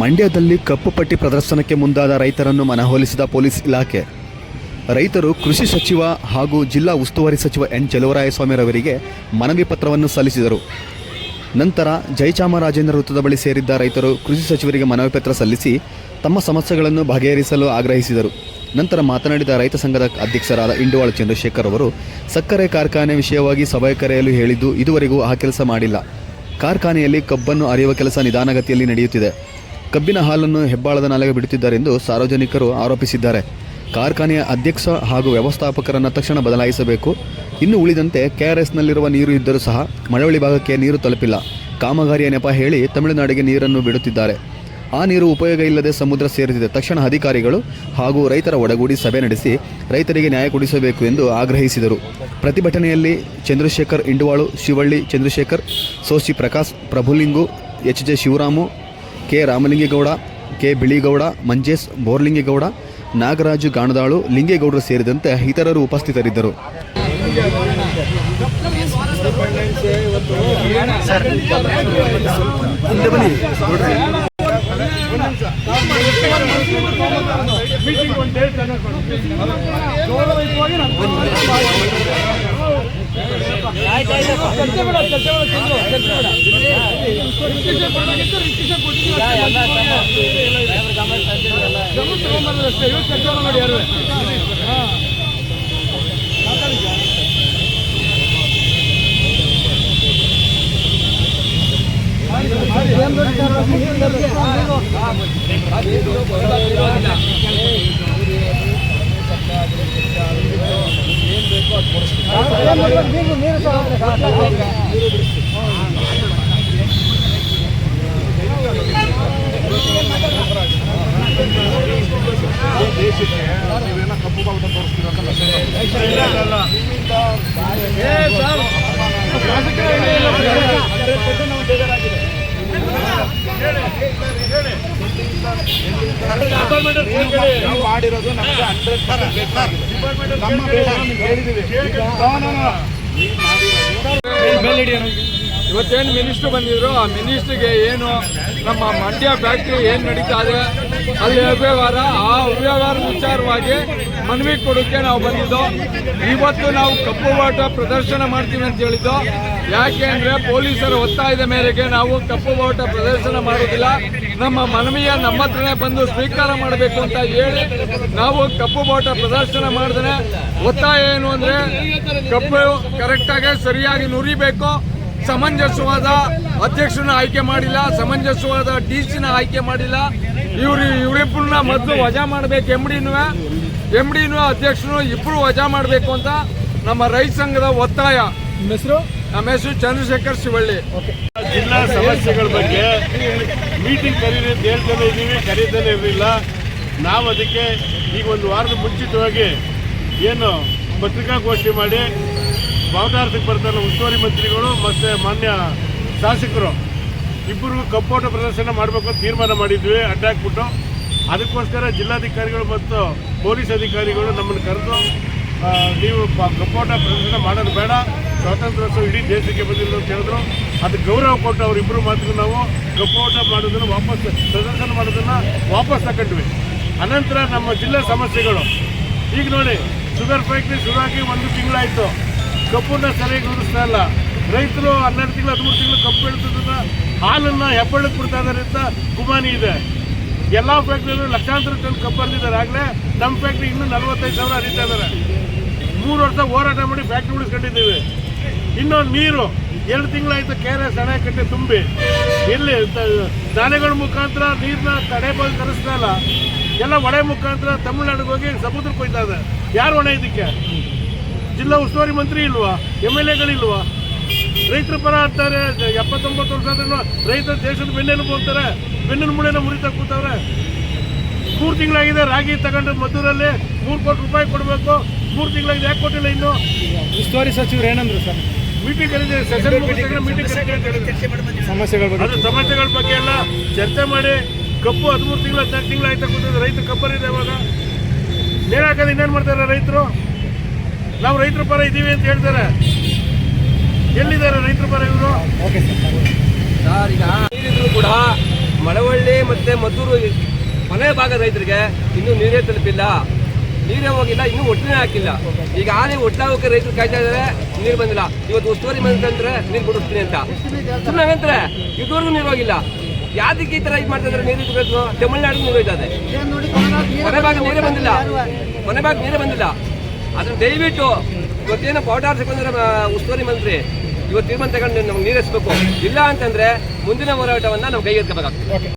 ಮಂಡ್ಯದಲ್ಲಿ ಕಪ್ಪು ಪಟ್ಟಿ ಪ್ರದರ್ಶನಕ್ಕೆ ಮುಂದಾದ ರೈತರನ್ನು ಮನವೊಲಿಸಿದ ಪೊಲೀಸ್ ಇಲಾಖೆ. ರೈತರು ಕೃಷಿ ಸಚಿವ ಹಾಗೂ ಜಿಲ್ಲಾ ಉಸ್ತುವಾರಿ ಸಚಿವ ಎನ್. ಚಲುವರಾಯಸ್ವಾಮಿರವರಿಗೆ ಮನವಿ ಪತ್ರವನ್ನು ಸಲ್ಲಿಸಿದರು. ನಂತರ ಜಯಚಾಮರಾಜೇಂದ್ರ ವೃತ್ತದ ಬಳಿ ಸೇರಿದ್ದ ರೈತರು ಕೃಷಿ ಸಚಿವರಿಗೆ ಮನವಿ ಪತ್ರ ಸಲ್ಲಿಸಿ ತಮ್ಮ ಸಮಸ್ಯೆಗಳನ್ನು ಬಗೆಹರಿಸಲು ಆಗ್ರಹಿಸಿದರು. ನಂತರ ಮಾತನಾಡಿದ ರೈತ ಸಂಘದ ಅಧ್ಯಕ್ಷರಾದ ಇಂಡುವಾಳ ಚಂದ್ರಶೇಖರ್ ಅವರು, ಸಕ್ಕರೆ ಕಾರ್ಖಾನೆ ವಿಷಯವಾಗಿ ಸಭೆ ಕರೆಯಲು ಹೇಳಿದ್ದು ಇದುವರೆಗೂ ಆ ಕೆಲಸ ಮಾಡಿಲ್ಲ. ಕಾರ್ಖಾನೆಯಲ್ಲಿ ಕಬ್ಬನ್ನು ಅರಿಯುವ ಕೆಲಸ ನಿಧಾನಗತಿಯಲ್ಲಿ ನಡೆಯುತ್ತಿದೆ. ಕಬ್ಬಿನ ಹಾಲನ್ನು ಹೆಬ್ಬಾಳದ ನಾಲೆಗೆ ಬಿಡುತ್ತಿದ್ದಾರೆಂದು ಸಾರ್ವಜನಿಕರು ಆರೋಪಿಸಿದ್ದಾರೆ. ಕಾರ್ಖಾನೆಯ ಅಧ್ಯಕ್ಷ ಹಾಗೂ ವ್ಯವಸ್ಥಾಪಕರನ್ನು ತಕ್ಷಣ ಬದಲಾಯಿಸಬೇಕು. ಇನ್ನು ಉಳಿದಂತೆ ಕೆಆರ್ಎಸ್ನಲ್ಲಿರುವ ನೀರು ಇದ್ದರೂ ಸಹ ಮಳವಳ್ಳಿ ಭಾಗಕ್ಕೆ ನೀರು ತಲುಪಿಲ್ಲ. ಕಾಮಗಾರಿಯ ನೆಪ ಹೇಳಿ ತಮಿಳುನಾಡಿಗೆ ನೀರನ್ನು ಬಿಡುತ್ತಿದ್ದಾರೆ. ಆ ನೀರು ಉಪಯೋಗ ಇಲ್ಲದೆ ಸಮುದ್ರ ಸೇರುತ್ತಿದೆ ತಕ್ಷಣ ಅಧಿಕಾರಿಗಳು ಹಾಗೂ ರೈತರ ಒಡಗೂಡಿ ಸಭೆ ನಡೆಸಿ ರೈತರಿಗೆ ನ್ಯಾಯ ಕೊಡಿಸಬೇಕು ಎಂದು ಆಗ್ರಹಿಸಿದರು. ಪ್ರತಿಭಟನೆಯಲ್ಲಿ ಚಂದ್ರಶೇಖರ್ ಇಂಡುವಾಳು, ಶಿವಳ್ಳಿ ಚಂದ್ರಶೇಖರ್ ಸೋಸಿ Prakash, Prabhulingu, H J Shivaramu K Ramalingegowda K Biligowda Manjesh Borlingegowda Nagaraju Ganadalu ಲಿಂಗೇಗೌಡರು ಸೇರಿದಂತೆ ಇತರರು ಉಪಸ್ಥಿತರಿದ್ದರು. ನೋಡಿ ಯಾರು ಏನ್ ದೊಡ್ಡ ನಾವು ಮಾಡಿರೋದು ನಮಗೆ ಹಂಡ್ರೆಡ್ ಪರ್ಸೆಂಟ್ ನಮ್ಮ ಬೇಡ ನೋ. ಇವತ್ತೇನು ಮಿನಿಸ್ಟರ್ ಬಂದಿದ್ರು? ಆ ಮಿನಿಸ್ಟ್ರಿಗೆ ಏನು ನಮ್ಮ ಮಂಡ್ಯ ಫ್ಯಾಕ್ಟ್ರಿ ಏನು ನಡೀತಾ ಇದೆ? ಅಲ್ಲಿ ಅವ್ಯವಹಾರ, ಆ ಅವ್ಯವಹಾರ ವಿಚಾರವಾಗಿ ಮನವಿ ಕೊಡೋಕ್ಕೆ ನಾವು ಬಂದಿದ್ದು? ಇವತ್ತು ನಾವು ಕಪ್ಪು ಬಾಟ ಪ್ರದರ್ಶನ ಮಾಡ್ತೀವಿ ಅಂತ ಹೇಳಿದ್ದು? ಯಾಕೆ ಅಂದ್ರೆ ಪೊಲೀಸರ ಒತ್ತಾಯದ ಮೇರೆಗೆ ನಾವು ಕಪ್ಪು ಬಾಟ ಪ್ರದರ್ಶನ ಮಾಡೋದಿಲ್ಲ ನಮ್ಮ ಮನವಿಯ ನಮ್ಮ ಹತ್ರನೇ ಬಂದು ಸ್ವೀಕಾರ ಮಾಡಬೇಕು ಅಂತ ಹೇಳಿ ನಾವು ಕಪ್ಪು ಬಾಟ ಪ್ರದರ್ಶನ ಮಾಡಿದ್ರೆ ಒತ್ತಾಯ ಏನು ಅಂದ್ರೆ ಕಪ್ಪು ಕರೆಕ್ಟಾಗಿ ಸರಿಯಾಗಿ ನುರಿಬೇಕು. ಸಮಂಜಸವಾದ ಅಧ್ಯಕ್ಷನ ಆಯ್ಕೆ ಮಾಡಿಲ್ಲ, ಸಮಂಜಸವಾದ ಡಿ ಸಿನ ಆಯ್ಕೆ ಮಾಡಿಲ್ಲ. ಇವ್ರು ಇವರಿಬ್ಬರನ್ನ ಮೊದಲು ವಜಾ ಮಾಡಬೇಕು. ಎಂ ಡಿನೂ ಎಂ ಡಿನೂ ಅಧ್ಯಕ್ಷನು ಇಬ್ಬರು ವಜಾ ಮಾಡಬೇಕು ಅಂತ ನಮ್ಮ ರೈತ ಸಂಘದ ಒತ್ತಾಯ. ಹೆಸರು? ನಮ್ಮ ಹೆಸರು ಚಂದ್ರಶೇಖರ್ ಶಿವಳ್ಳಿ. ಜಿಲ್ಲಾ ಸಮಸ್ಯೆಗಳ ಬಗ್ಗೆ ಮೀಟಿಂಗ್ ಕರೀರಿ ಅಂತ ಹೇಳ್ತಾನೆ ಇದ್ದೀವಿ ಕರೀತಾನೆ ಇರಲಿಲ್ಲ. ನಾವು ಅದಕ್ಕೆ ಈಗ ಒಂದು ವಾರದ ಮುಂಚಿತವಾಗಿ ಏನು ಪತ್ರಿಕಾಗೋಷ್ಠಿ ಮಾಡಿ ಭಾವನಾರ್ಥಕ್ಕೆ ಬರ್ತಾರೆ ಉಸ್ತುವಾರಿ ಮಂತ್ರಿಗಳು ಮತ್ತು ಮಾನ್ಯ ಶಾಸಕರು ಇಬ್ಬರಿಗೂ ಕಪ್ಪೋಟ ಪ್ರದರ್ಶನ ಮಾಡಬೇಕು ಅಂತ ತೀರ್ಮಾನ ಮಾಡಿದ್ವಿ ಅಡ್ಡಾಕ್ಬಿಟ್ಟು. ಅದಕ್ಕೋಸ್ಕರ ಜಿಲ್ಲಾಧಿಕಾರಿಗಳು ಮತ್ತು ಪೊಲೀಸ್ ಅಧಿಕಾರಿಗಳು ನಮ್ಮನ್ನು ಕರೆದು ನೀವು ಕಪ್ಪೋಟ ಪ್ರದರ್ಶನ ಮಾಡೋದು ಬೇಡ. ಸ್ವಾತಂತ್ರ್ಯೋತ್ಸವ ಇಡೀ ದೇಶಕ್ಕೆ ಬಂದಿಲ್ಲ ಅಂತ ಹೇಳಿದ್ರು. ಅದು ಗೌರವ ಕೊಟ್ಟು ಅವರಿಬ್ಬರು ಮಾತ್ರ ನಾವು ಕಪ್ಪೋಟ ಮಾಡೋದನ್ನು ವಾಪಸ್ ಪ್ರದರ್ಶನ ಮಾಡೋದನ್ನು ವಾಪಸ್ ತಗೊಂಡ್ವಿ. ಅನಂತರ ನಮ್ಮ ಜಿಲ್ಲಾ ಸಮಸ್ಯೆಗಳು. ಈಗ ನೋಡಿ, ಶುಗರ್ ಫ್ಯಾಕ್ಟ್ರಿ ಶುರುವಾಗಿ ಒಂದು ತಿಂಗಳಾಯಿತು. ಕಬ್ಬನ್ನ ಸರಿಯಾಗಿ ಉಳಿಸ್ತಾ ಇಲ್ಲ. ರೈತರು ಹನ್ನೆರಡು ತಿಂಗಳು, ಹದಿಮೂರು ತಿಂಗಳು ಕಬ್ಬು ಬೆಳೆದಿದ್ದನ್ನ ಹಾಲನ್ನು ಹೆಬ್ಬಳ್ಳಕ್ಕೆ ಬಿಡ್ತಾ ಇದ್ದಾರೆ ಅಂತ ಗುಮಾನಿ ಇದೆ. ಎಲ್ಲ ಫ್ಯಾಕ್ಟ್ರಿಯಲ್ಲೂ ಲಕ್ಷಾಂತರ ಟನ್ ಕಬ್ಬು ಬಂದಿದ್ದಾರೆ ಆಗಲೇ ನಮ್ಮ ಫ್ಯಾಕ್ಟ್ರಿ ಇನ್ನೂ ನಲವತ್ತೈದು ಸಾವಿರ ಹರಿತಾ ಇದ್ದಾರೆ. ಮೂರು ವರ್ಷ ಹೋರಾಟ ಮಾಡಿ ಫ್ಯಾಕ್ಟ್ರಿ ಉಳಿಸ್ಕೊಂಡಿದ್ದೀವಿ. ಇನ್ನೊಂದು ನೀರು, ಎರಡು ತಿಂಗಳಾಯ್ತು ಕೆ ಆರ್ ಎಸ್ ಅಣೆಕಟ್ಟೆ ತುಂಬಿ ಇಲ್ಲಿ ದಾನೆಗಳ ಮುಖಾಂತರ ನೀರನ್ನ ತಡೆ ಬಂದು ತರಿಸ್ತಾ ಎಲ್ಲ ಹೊಳೆ ಮುಖಾಂತರ ತಮಿಳ್ನಾಡಿಗೆ ಹೋಗಿ ಸಮುದ್ರಕ್ಕೆ ಹೋಯ್ತಾ ಇದೆ. ಯಾರು ಹೊಣೆ ಇದಕ್ಕೆ? ಜಿಲ್ಲಾ ಉಸ್ತುವಾರಿ ಮಂತ್ರಿ ಇಲ್ವಾ? ಎಂ ಎಲ್ ಎಗಳಿಲ್ವಾ? ರೈತರ ಪರ ಆಗ್ತಾರೆ. ಎಪ್ಪತ್ತೊಂಬತ್ತು ವರ್ಷ ಆದ್ರೂ ರೈತರು ದೇಶದ ಬೆನ್ನೆಲುಬು ಅಂತಾರೆ ಬೆನ್ನಿನ ಮುಳೆನ ಮುರಿತಾ ಕೂತವ್ರೆ. ಮೂರು ತಿಂಗಳಾಗಿದೆ ರಾಗಿ ತಗೊಂಡು ಮದ್ದೂರಲ್ಲಿ ಮೂರು ಕೋಟಿ ರೂಪಾಯಿ ಕೊಡಬೇಕು. ಮೂರು ತಿಂಗಳಾಗಿದೆ ಯಾಕೆ ಕೊಟ್ಟಿಲ್ಲ ಇನ್ನು? ಉಸ್ತುವಾರಿ ಸಚಿವರು ಏನಂದ್ರು ಸರ್? ಮೀಟಿಂಗ್ ಸೆಷನ್ ಮೀಟಿಂಗ್ ಸಮಸ್ಯೆಗಳ ಬಗ್ಗೆ ಅದು ಸಮಸ್ಯೆಗಳ ಬಗ್ಗೆ ಎಲ್ಲ ಚರ್ಚೆ ಮಾಡಿ. ಕಬ್ಬು ಹದಿಮೂರು ತಿಂಗಳು ಹದಿನಾಲ್ಕು ತಿಂಗಳು ಆಯ್ತಾ ರೈತ ಕಬ್ಬರಿದೆ ಇವಾಗ. ನೇರ ಹಾಕೋದು ಇನ್ನೇನು ಮಾಡ್ತಾರೆ ರೈತರು? ನಾವು ರೈತರ ಪರ ಇದ್ದೀವಿ ಅಂತ ಹೇಳ್ತಾರೆ. ಎಲ್ಲಿದ್ದಾರೆ ರೈತರ ಪರ ಇವರು? ಓಕೆ ಸರ್ ನೀರಿದ್ರು ಕೂಡ ಮಳವಳ್ಳಿ ಮತ್ತೆ ಮದ್ದೂರು ಮನೆ ಭಾಗದ ರೈತರಿಗೆ ಇನ್ನೂ ನೀರೇ ತಲುಪಿಲ್ಲ. ನೀರೇ ಹೋಗಿಲ್ಲ, ಇನ್ನೂ ಒಟ್ಟಿನೇ ಹಾಕಿಲ್ಲ. ಈಗ ಆನೆ ಒಟ್ಟಾಗೋಕೆ ರೈತರು ಕಾಯ್ತಾ ಇದ್ದಾರೆ, ನೀರು ಬಂದಿಲ್ಲ. ಇವತ್ತು ಉಸ್ತುವಾರಿ ಮಂತ್ರಿ ಅಂದ್ರೆ ನೀರು ಕೊಡಿಸ್ತೀನಿ ಅಂತ. ಸುಮ್ಮನೆ ಇದುವರೆಗೂ ನೀರು ಹೋಗಿಲ್ಲ. ಯಾವ್ದಕ್ಕೆ ಈ ತರ ಇದು ಮಾಡ್ತಾ ಇದ್ದಾರೆ, ನೀರು ಇಟ್ಬೇಕು ತಮಿಳ್ನಾಡು ನೀರು ಹೋಯ್ತದೆ. ಮನೆ ಭಾಗ ನೀರೇ ಬಂದಿಲ್ಲ. ಮನೆ ಭಾಗ ನೀರೇ ಬಂದಿಲ್ಲ. ಅದನ್ನು ದಯವಿಟ್ಟು, ಇವತ್ತೇನು ಪೌಡರ್ ಸಿಕ್ಕಂದ್ರೆ ಉಸ್ತುವಾರಿ ಮಂತ್ರಿ ಇವತ್ತು ತೀರ್ಮಾನ ತಗೊಂಡು ನಮ್ಗೆ ನೀರು ಇಲ್ಲ ಅಂತಂದ್ರೆ ಮುಂದಿನ ಹೋರಾಟವನ್ನ ನಾವು ಕೈಗೆತ್ಕೋಬೇಕಾಗ್ತದೆ.